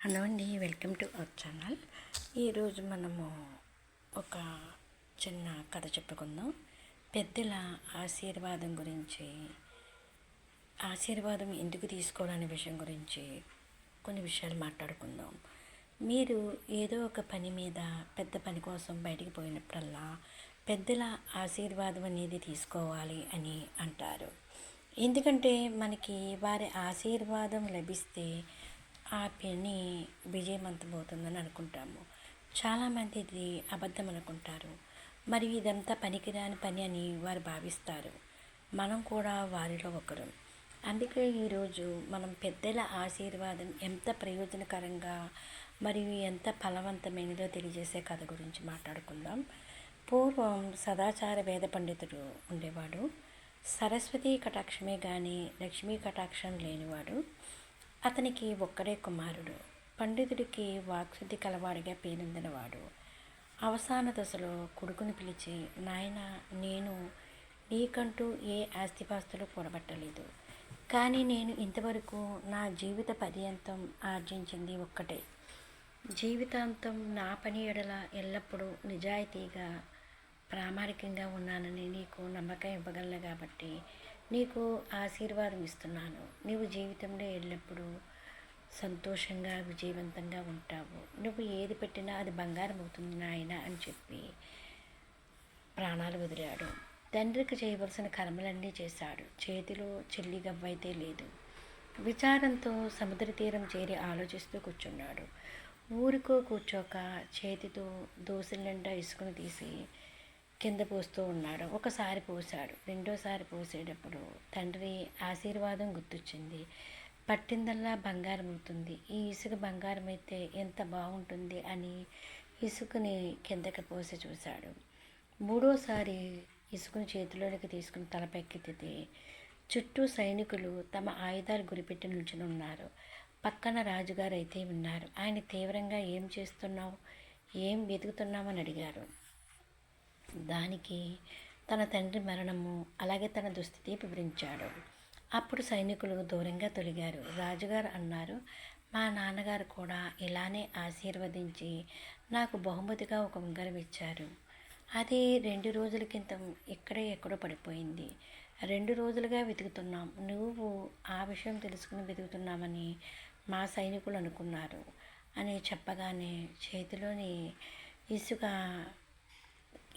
Hello అండి welcome to our channel. ఈరోజు మనము ఒక చిన్న కథ చెప్పుకుందాం. పెద్దల ఆశీర్వాదం గురించి ఆశీర్వాదం ఎందుకు తీసుకోవాలనే విషయం గురించి కొన్ని విషయాలు మాట్లాడుకుందాం. మీరు ఏదో ఒక పని మీద పెద్ద పని కోసం బయటికి పోయినప్పుడల్లా పెద్దల ఆశీర్వాదం అనేది తీసుకోవాలి అని అంటారు. ఎందుకంటే మనకి వారి ఆశీర్వాదం లభిస్తే ఆ పని విజయవంతమవుతుందని అనుకుంటాము. చాలామంది ఇది అబద్ధం అనుకుంటారు. మరియు ఇదంతా పనికిరాని పని అని వారు భావిస్తారు. మనం కూడా వారిలో ఒకరు. అందుకే ఈరోజు మనం పెద్దల ఆశీర్వాదం ఎంత ప్రయోజనకరంగా మరియు ఎంత ఫలవంతమైనదో తెలియజేసే కథ గురించి మాట్లాడుకుందాం. పూర్వం సదాచార వేద పండితుడు ఉండేవాడు. సరస్వతి కటాక్షమే కానీ లక్ష్మీ కటాక్షం లేనివాడు. అతనికి ఒక్కడే కుమారుడు. పండితుడికి వాక్శుద్ధి కలవాడిగా పేరొందినవాడు. అవసాన దశలో కొడుకుని పిలిచి నాయన నేను నీకంటూ ఏ ఆస్తిపాస్తులు కూడబట్టలేదు. కానీ నేను ఇంతవరకు నా జీవిత పర్యంతం ఆర్జించింది ఒక్కటే. జీవితాంతం నా పని ఎడల ఎల్లప్పుడూ నిజాయితీగా ప్రామాణికంగా ఉన్నానని నీకు నమ్మకం ఇవ్వగలను కాబట్టి నీకు ఆశీర్వాదం ఇస్తున్నాను నీవు జీవితంలో ఎల్లప్పుడూ సంతోషంగా విజయవంతంగా ఉంటావు. నువ్వు ఏది పెట్టినా అది బంగారం అవుతుంది నాయన అని చెప్పి ప్రాణాలు వదిలాడు. తండ్రికి చేయవలసిన కర్మలన్నీ చేశాడు. చేతిలో చెల్లి గవ్వైతే లేదు. విచారంతో సముద్ర తీరం చేరి ఆలోచిస్తూ కూర్చున్నాడు. ఊరికో కూర్చోక చేతితో దోశల నిండా ఇసుకుని తీసి కింద పోస్తూ ఉన్నాడు. ఒకసారి పోసాడు రెండోసారి పోసేటప్పుడు తండ్రి ఆశీర్వాదం గుర్తొచ్చింది. పట్టిందల్లా బంగారం అవుతుంది. ఈ ఇసుక బంగారం అయితే ఎంత బాగుంటుంది అని ఇసుకని కిందకి పోసి చూశాడు. మూడోసారి ఇసుకను చేతిలోనికి తీసుకుని తలపెక్కితే చుట్టూ సైనికులు తమ ఆయుధాలు గురిపెట్టి నిల్చుని ఉన్నారు. పక్కన రాజుగారు అయితే ఉన్నారు ఆయన తీవ్రంగా ఏం చేస్తున్నావు? ఏం వెతుకుతున్నామని అడిగారు. దానికి తన తండ్రి మరణము అలాగే తన దుస్థితి వివరించాడు. అప్పుడు సైనికులు దూరంగా తొలిగారు. రాజుగారు అన్నారు మా నాన్నగారు కూడా ఇలానే ఆశీర్వదించి నాకు బహుమతిగా ఒక ఉంగరం ఇచ్చారు. అది రెండు రోజుల క్రితం ఇక్కడే ఎక్కడో పడిపోయింది. రెండు రోజులుగా వెతుకుతున్నాం. నువ్వు ఆ విషయం తెలుసుకుని వెతుకుతున్నామని మా సైనికులు అనుకున్నారు అని చెప్పగానే చేతిలోని ఇసుక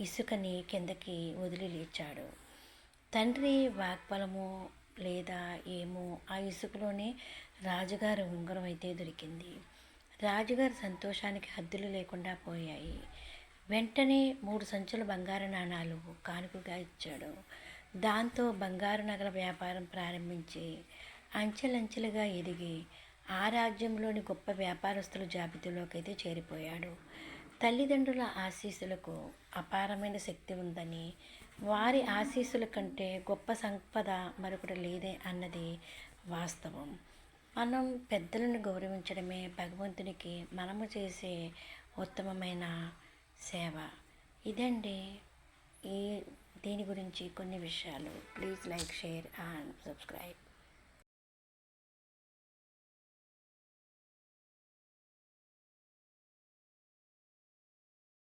ఇసుకని కిందకి వదిలి లేచాడు. తండ్రి వాగ్బలము లేదా ఏమో ఆ ఇసుకలోనే రాజుగారి ఉంగరం అయితే దొరికింది. రాజుగారి సంతోషానికి హద్దులు లేకుండా పోయాయి. వెంటనే మూడు సంచుల బంగారు నాణాలు కానుకగా ఇచ్చాడు. దాంతో బంగారు నగల వ్యాపారం ప్రారంభించి అంచెలంచెలుగా ఎదిగి ఆ రాజ్యంలోని గొప్ప వ్యాపారస్తుల జాబితాలోకి అయితే చేరిపోయాడు. తల్లిదండ్రుల ఆశీస్సులకు అపారమైన శక్తి ఉందని వారి ఆశీస్సుల కంటే గొప్ప సంపద మరొకటి లేదే అన్నది వాస్తవం. మనం పెద్దలను గౌరవించడమే భగవంతునికి మనము చేసే ఉత్తమమైన సేవ. ఇదండి ఈ దీని గురించి కొన్ని విషయాలు. Please like share and subscribe.